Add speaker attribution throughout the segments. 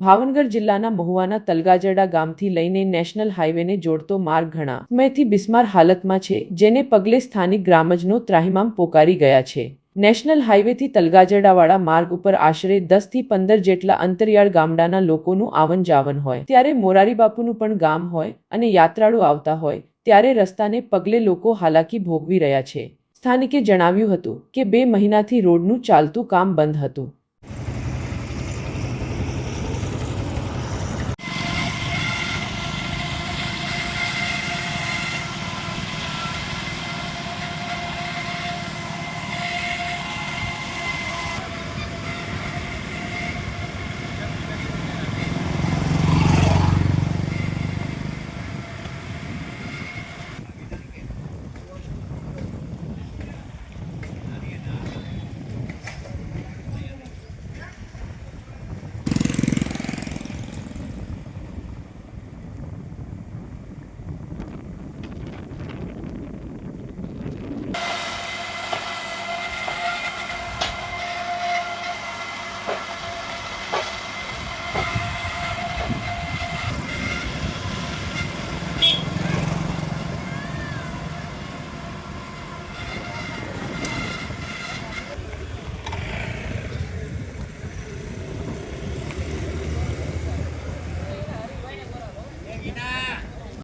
Speaker 1: ભાવનગર જિલ્લાના મહુવાના તલગાજરડા ગામથી લઈને નેશનલ હાઈવેને જોડતો માર્ગ ઘણા. સમયથી બિસ્માર હાલતમાં છે, જેને પગલે સ્થાનિક ગ્રામજનો ત્રાહિમામ પોકારી ગયા છે. નેશનલ હાઈવેથી તલગાજરડાવાળા માર્ગ ઉપર આશરે દસથી પંદર જેટલા અંતરિયાળ ગામડાના લોકોનું આવન જાવન હોય. ત્યારે મોરારી બાપુનું પણ ગામ હોય અને યાત્રાળુ આવતા હોય, ત્યારે રસ્તાને પગલે લોકો હાલાકી ભોગવી રહ્યા છે. સ્થાનિકે જણાવ્યું હતું કે બે મહિનાથી રોડનું ચાલતું કામ બંધ હતું.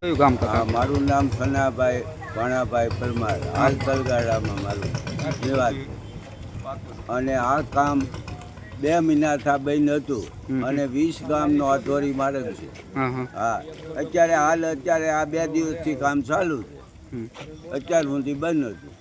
Speaker 2: કયું ગામ કાકા
Speaker 3: મારું નામ સનાભાઈ ભાણાભાઈ પરમાર હાલ તલગાડામાં મારું નિવાસ. અને આ કામ બે મહિના થા બેન હતું અને વીસ ગામનો અધોરી માર્ગ છે.
Speaker 2: હા
Speaker 3: અત્યારે હાલ અત્યારે આ બે દિવસથી કામ ચાલુ છે. અત્યાર સુધી બંધ હતું.